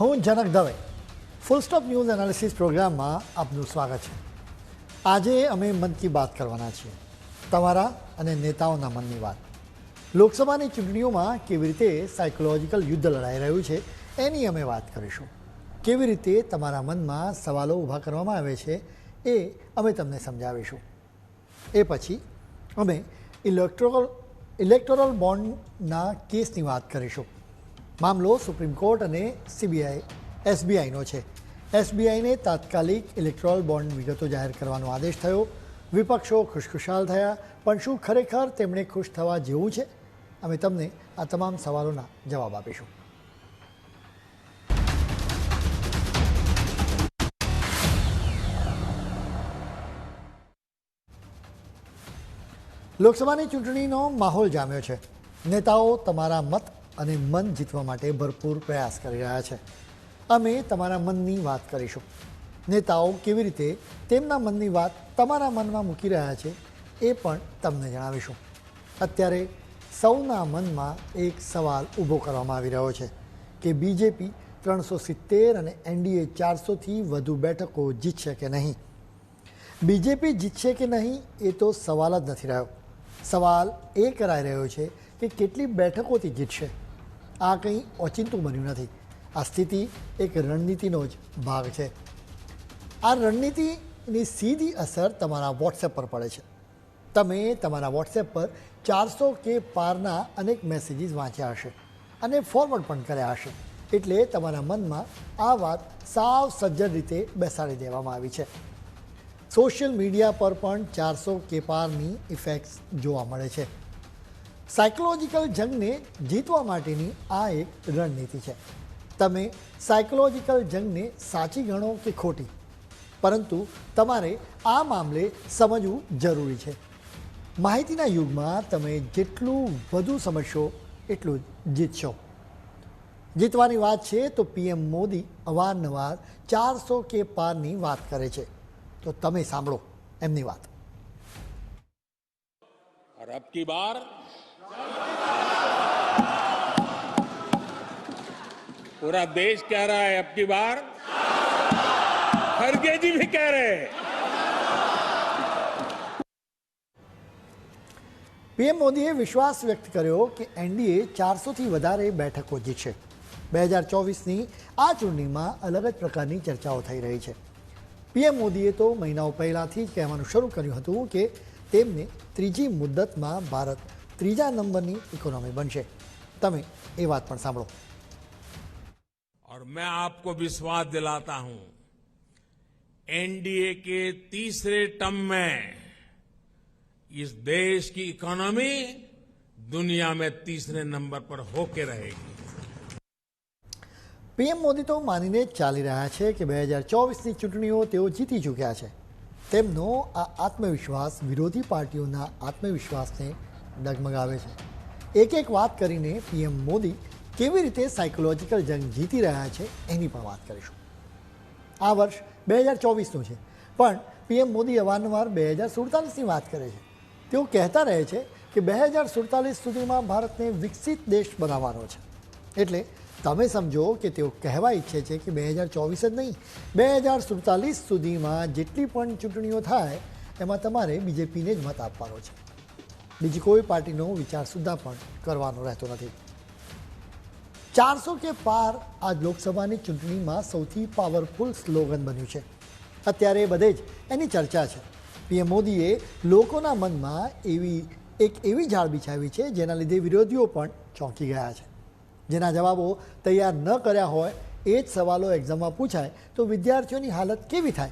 હું Janak Dave full stop news analysis પ્રોગ્રામમાં આપનું સ્વાગત છે. આજે અમે મન કી બાત કરવાના છીએ. તમારા અને નેતાઓના મનની વાત. લોકસભાની ચૂંટણીઓમાં કેવી રીતે સાયકોલોજીકલ યુદ્ધ લડાઈ રહ્યું છે એની અમે વાત કરીશું. કેવી રીતે તમારા મનમાં સવાલો ઊભા કરવામાં આવે છે એ અમે તમને સમજાવીશું. એ પછી અમે ઇલેક્ટ્રોલ, ઇલેક્ટોરલ બોન્ડના કેસની વાત કરીશું. મામલો સુપ્રીમ કોર્ટ અને સીબીઆઈ એસબીઆઈનો છે. એસબીઆઈને તાત્કાલિક ઇલેક્ટ્રોલ બોન્ડ વિગતો જાહેર કરવાનો આદેશ થયો. વિપક્ષો ખુશખુશાલ થયા, પણ શું ખરેખર તેમણે ખુશ થવા જેવું છે? અમે તમને આ તમામ સવાલોના જવાબ આપીશું. લોકસભાની ચૂંટણીનો માહોલ જામ્યો છે. નેતાઓ તમારા મત અને મન જીતવા માટે ભરપૂર પ્રયાસ કરી રહ્યા છે. અમે તમારા મનની વાત કરીશું. નેતાઓ કેવી રીતે તેમના મનની વાત તમારા મનમાં મૂકી રહ્યા છે એ પણ તમને જણાવીશું. અત્યારે સૌના મનમાં એક સવાલ ઊભો કરવામાં આવી રહ્યો છે કે બીજેપી ત્રણસો સિત્તેર અને એનડીએ ચારસોથી વધુ બેઠકો જીતશે કે નહીં? બીજેપી જીતશે કે નહીં એ તો સવાલ જ નથી રહ્યો. સવાલ એ કરાઈ રહ્યો છે કે કેટલી બેઠકોથી જીતશે? આ કંઈ ઓચિંતું બન્યું નથી. આ સ્થિતિ એક રણનીતિનો જ ભાગ છે. આ રણનીતિની સીધી અસર તમારા વોટ્સએપ પર પડે છે. તમે તમારા વોટ્સએપ પર ચારસો કે પારના અનેક મેસેજીસ વાંચ્યા હશે અને ફોરવર્ડ પણ કર્યા હશે. એટલે તમારા મનમાં આ વાત સાવ સજ્જડ રીતે બેસાડી દેવામાં આવી છે. સોશિયલ મીડિયા પર પણ ચારસો કે પારની ઇફેક્ટ્સ જોવા મળે છે. સાયકોલોજીકલ જંગને જીતવા માટેની આ એક રણનીતિ છે તમે સાયકોલોજીકલ જંગને સાચી ગણો કે ખોટી પરંતુ તમારે આ મામલે સમજવું જરૂરી છે માહિતીના યુગમાં તમે જેટલું વધુ સમજશો એટલું જ જીતશો જીતવાની વાત છે તો પીએમ મોદી અવારનવાર ચારસો કે પારની વાત કરે છે તો તમે સાંભળો એમની વાત और अब की बार पूरा देश कह रहा है अब की बार खड़गे जी भी कह रहे हैं પીએમ મોદીએ વિશ્વાસ વ્યક્ત કર્યો કે એનડીએ ચારસોથી વધારે બેઠકો જીતશે બે હજાર ચોવીસની આ ચૂંટણીમાં અલગ જ પ્રકારની ચર્ચાઓ થઈ રહી છે પીએમ મોદીએ તો મહિનાઓ પહેલાંથી જ કહેવાનું શરૂ કર્યું હતું કે તેમને ત્રીજી મુદ્દતમાં ભારત ત્રીજા નંબરની ઇકોનોમી બનશે તમે એ વાત પણ સાંભળો और मैं आपको विश्वास दिलाता हूं एनडीए के तीसरे टर्म में इस देश की इकोनॉमी दुनिया में तीसरे नंबर पर होके रहेगी પીએમ મોદી તો માનીને જ ચાલી રહ્યા છે કે બે હજાર ચોવીસની ચૂંટણીઓ તેઓ જીતી ચૂક્યા છે તેમનો આ આત્મવિશ્વાસ વિરોધી પાર્ટીઓના આત્મવિશ્વાસને ડગમગાવે છે. એક એક વાત કરીને પીએમ મોદી કેવી રીતે સાયકોલોજીકલ જંગ જીતી રહ્યા છે એની પણ વાત કરીશું. આ વર્ષ બે હજાર ચોવીસનું છે, પણ પીએમ મોદી અવારનવાર બે હજાર સુડતાલીસની વાત કરે છે. તેઓ કહેતા રહે છે કે બે હજાર સુડતાલીસ સુધીમાં ભારતને વિકસિત દેશ બનાવવાનો છે. એટલે તમે સમજો કે તેઓ કહેવા ઈચ્છે છે કે બે હજાર ચોવીસ જ નહીં, બે હજાર સુડતાલીસ સુધીમાં જેટલી પણ ચૂંટણીઓ થાય, એમાં તમારે બીજેપીને જ મત આપવાનો છે. બીજી કોઈ પાર્ટીનો વિચાર સુદ્ધા પણ કરવાનો રહેતો નથી. ચારસો કે પાર આ લોકસભાની ચૂંટણીમાં સૌથી પાવરફુલ સ્લોગન બન્યું છે. અત્યારે બધે જ એની ચર્ચા છે. પીએમ મોદીએ લોકોના મનમાં એવી, એક એવી ઝાડ બિછાવી છે જેના લીધે વિરોધીઓ પણ ચોંકી ગયા છે. જેના જવાબો તૈયાર ન કર્યા હોય એ જ સવાલો એક્ઝામમાં પૂછાય તો વિદ્યાર્થીઓની હાલત કેવી થાય?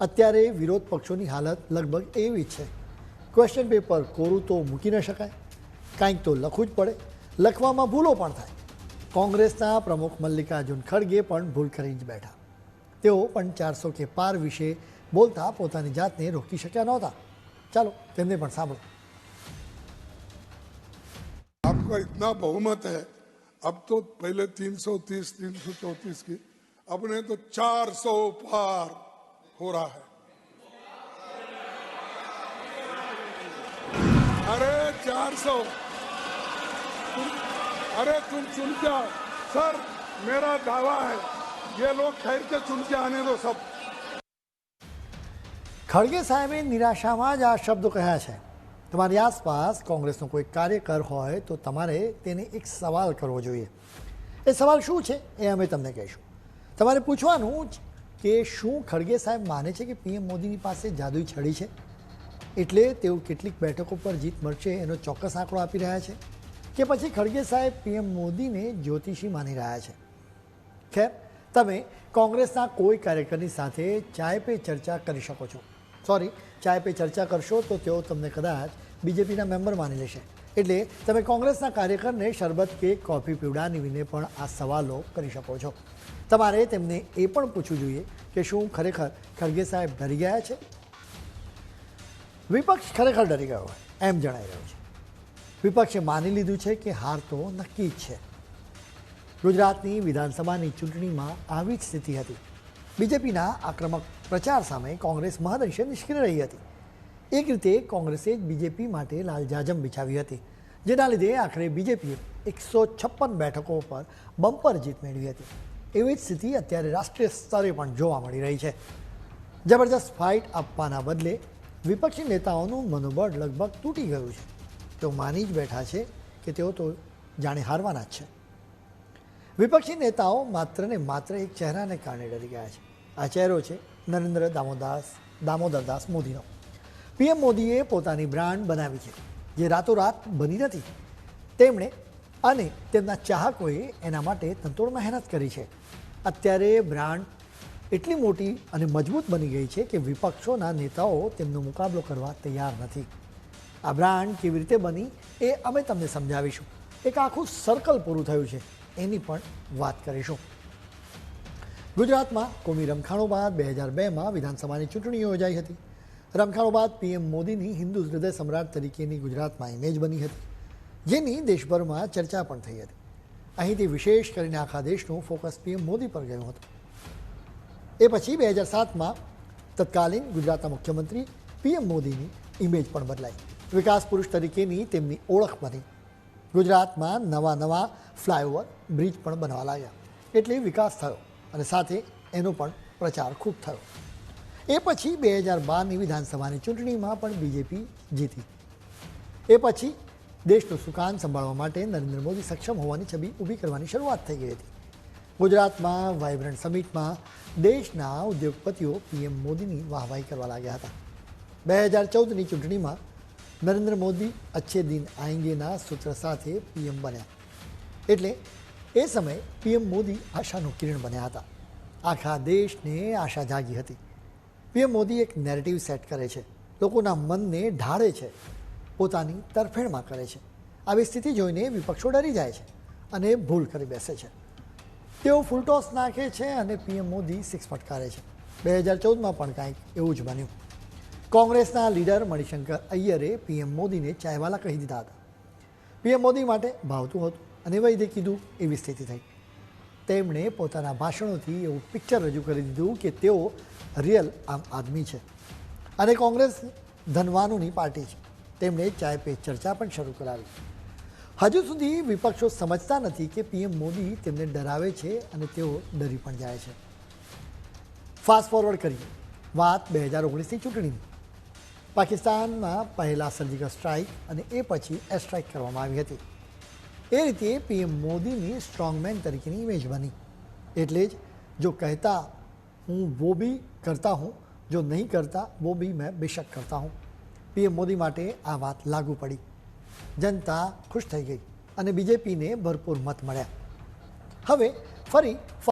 અત્યારે વિરોધ પક્ષોની હાલત લગભગ એવી છે. ક્વેશ્ચન પેપર કોરું તો મૂકી ન શકાય કાંઈક તો લખવું જ પડે લખવામાં ભૂલો પણ થાય કોંગ્રેસના પ્રમુખ મલ્લિકાર્જુન ખડગે પણ ભૂલ કરી જ બેઠા તેઓ પણ ચારસો કે પાર વિશે બોલતા પોતાની જાતને રોકી શક્યા નહોતા ચાલો તેમને પણ સાંભળો आपका इतना बहुमत है अब तो पहले 330 334 की अब ने तो 400 पार हो रहा है अरे 400 तुम, अरे तुम सुन जाओ सर मेरा दावा है ये लोग ठहर के चुन के आने दो सब ખડગે સાહેબે નિરાશામાં જ આ શબ્દો કહ્યા છે તમારી આસપાસ કોંગ્રેસનો કોઈ કાર્યકર હોય તો તમારે તેને એક સવાલ કરવો જોઈએ એ સવાલ શું છે એ અમે તમને કહીશું તમારે પૂછવાનું જ કે શું ખડગે સાહેબ માને છે કે પીએમ મોદીની પાસે જાદુઈ છડી છે એટલે તેઓ કેટલીક બેઠકો પર જીત મળશે એનો ચોક્કસ આંકડો આપી રહ્યા છે કે પછી ખડગે સાહેબ પીએમ મોદીને જ્યોતિષી માની રહ્યા છે. ખેર, તમે કોંગ્રેસના કોઈ કાર્યકરની સાથે ચાય પે ચર્ચા કરી શકો છો. સોરી, ચાય પે ચર્ચા કરશો તો તેઓ તમને કદાચ બીજેપીના મેમ્બર માની લેશે. એટલે તમે કોંગ્રેસના કાર્યકરને શરબત કે કોફી પીવડાવીને પણ આ સવાલો કરી શકો છો. તમારે તેમને એ પણ પૂછવું જોઈએ કે શું ખરેખર ખડગે સાહેબ ડરી ગયા છે? વિપક્ષ ખરેખર ડરી ગયો હોય, એમ જણાઈ રહ્યું છે. વિપક્ષે માની લીધું છે કે હાર તો નક્કી જ છે. ગુજરાતની વિધાનસભાની ચૂંટણીમાં આવી જ સ્થિતિ હતી. બીજેપીના આક્રમક પ્રચાર સામે કોંગ્રેસ મહદઅંશે નિષ્ક્રિય રહી હતી. એક રીતે કોંગ્રેસે જ બીજેપી માટે લાલજાજમ બિછાવી હતી, જેના લીધે આખરે બીજેપીએ એકસો છપ્પન બેઠકો પર બમ્પર જીત મેળવી હતી. એવી જ સ્થિતિ અત્યારે રાષ્ટ્રીય સ્તરે પણ જોવા મળી રહી છે. જબરજસ્ત ફાઇટ આપવાના બદલે વિપક્ષી નેતાઓનું મનોબળ લગભગ તૂટી ગયું છે. તેઓ માની જ બેઠા છે કે તેઓ તો જાણે હારવાના જ છે. વિપક્ષી નેતાઓ માત્ર ને માત્ર એક ચહેરાને કારણે ડરી ગયા છે. આ ચહેરો છે નરેન્દ્ર દામોદાસ દામોદરદાસ મોદીનો. પીએમ મોદીએ પોતાની બ્રાન્ડ બનાવી છે, જે રાતોરાત બની નથી. તેમણે અને તેમના ચાહકોએ એના માટે તંતોડ મહેનત કરી છે. અત્યારે બ્રાન્ડ એટલી મોટી અને મજબૂત બની ગઈ છે કે વિપક્ષોના નેતાઓ તેમનો મુકાબલો કરવા તૈયાર નથી. આ બ્રાન્ડ કેવી રીતે બની એ અમે તમને સમજાવીશું. એક આખું સર્કલ પૂરું થયું છે, એની પણ વાત કરીશું. ગુજરાતમાં કોમી રમખાણો બાદ બે હજાર બેમાં વિધાનસભાની ચૂંટણી યોજાઈ હતી. રમખાણો બાદ પીએમ મોદીની હિન્દુ હૃદય સમ્રાટ તરીકેની ગુજરાતમાં ઇમેજ બની હતી. જેની દેશભરમાં ચર્ચા પણ થઈ હતી. અહીંથી વિશેષ કરીને આખા દેશનું ફોકસ પીએમ મોદી પર ગયું હતું. એ પછી બે હજાર સાતમાં તત્કાલીન ગુજરાતના મુખ્યમંત્રી પીએમ મોદીની ઇમેજ પણ બદલાઈ. વિકાસ પુરુષ તરીકેની તેમની ઓળખ બની. ગુજરાતમાં નવા નવા ફ્લાયઓવર બ્રિજ પણ બનવા લાગ્યા. એટલે વિકાસ થયો અને સાથે એનો પણ પ્રચાર ખૂબ થયો. એ પછી બે હજાર બારની વિધાનસભાની ચૂંટણીમાં પણ બીજેપી જીતી. એ પછી દેશનું સુકાન સંભાળવા માટે નરેન્દ્ર મોદી સક્ષમ હોવાની છબી ઊભી કરવાની શરૂઆત થઈ ગઈ હતી. ગુજરાતમાં વાઇબ્રન્ટ સમિટમાં દેશના ઉદ્યોગપતિઓ પીએમ મોદીની વાહવાહી કરવા લાગ્યા હતા. બે હજાર ચૌદની ચૂંટણીમાં નરેન્દ્ર મોદી અચ્છે દિન આએંગેના સૂત્ર સાથે પીએમ બન્યા. એટલે એ સમયે પીએમ મોદી આશાનું કિરણ બન્યા હતા. આખા દેશને આશા જાગી હતી. પીએમ મોદી એક નેરેટિવ સેટ કરે છે. લોકોના મનને ઢાળે છે. પોતાની તરફેણમાં કરે છે. આવી સ્થિતિ જોઈને વિપક્ષો ડરી જાય છે અને ભૂલ કરી બેસે છે. તેઓ ફૂલટોસ નાખે છે અને પીએમ મોદી સિક્સ ફટકારે છે. બે હજાર ચૌદમાં પણ કાંઈક એવું જ બન્યું. કોંગ્રેસના લીડર મણિશંકર અય્યરે પીએમ મોદીને ચાયવાલા કહી દીધા હતા. પીએમ મોદી માટે ભાવતું હતું અને વૈદ્ય કીધું એવી સ્થિતિ થઈ. તેમણે પોતાના ભાષણોથી એવું પિક્ચર રજૂ કરી દીધું કે તેઓ રિયલ આમ આદમી છે અને કોંગ્રેસ ધનવાનોની પાર્ટી છે. તેમણે ચાય પે ચર્ચા પણ શરૂ કરાવી. હજુ સુધી વિપક્ષો સમજતા નથી કે પીએમ મોદી તેમને ડરાવે છે અને તેઓ ડરી પણ જાય છે. ફાસ્ટ ફોરવર્ડ કરીએ. વાત બે હજાર ઓગણીસની ચૂંટણીની. પાકિસ્તાનમાં પહેલાં સર્જિકલ સ્ટ્રાઇક અને એ પછી એર સ્ટ્રાઇક કરવામાં આવી હતી. એ રીતે પીએમ મોદીની સ્ટ્રોંગમેન તરીકેની ઇમેજ બની. એટલે જ જો કહેતા હું વો બી કરતા હું, જો નહીં કરતા વો બી મેં બેશક કરતા હું. પીએમ મોદી માટે આ વાત લાગુ પડી. જનતા ખુશ થઈ ગઈ અને બીજેપીને ભરપૂર મત મળ્યા. હવે ફરી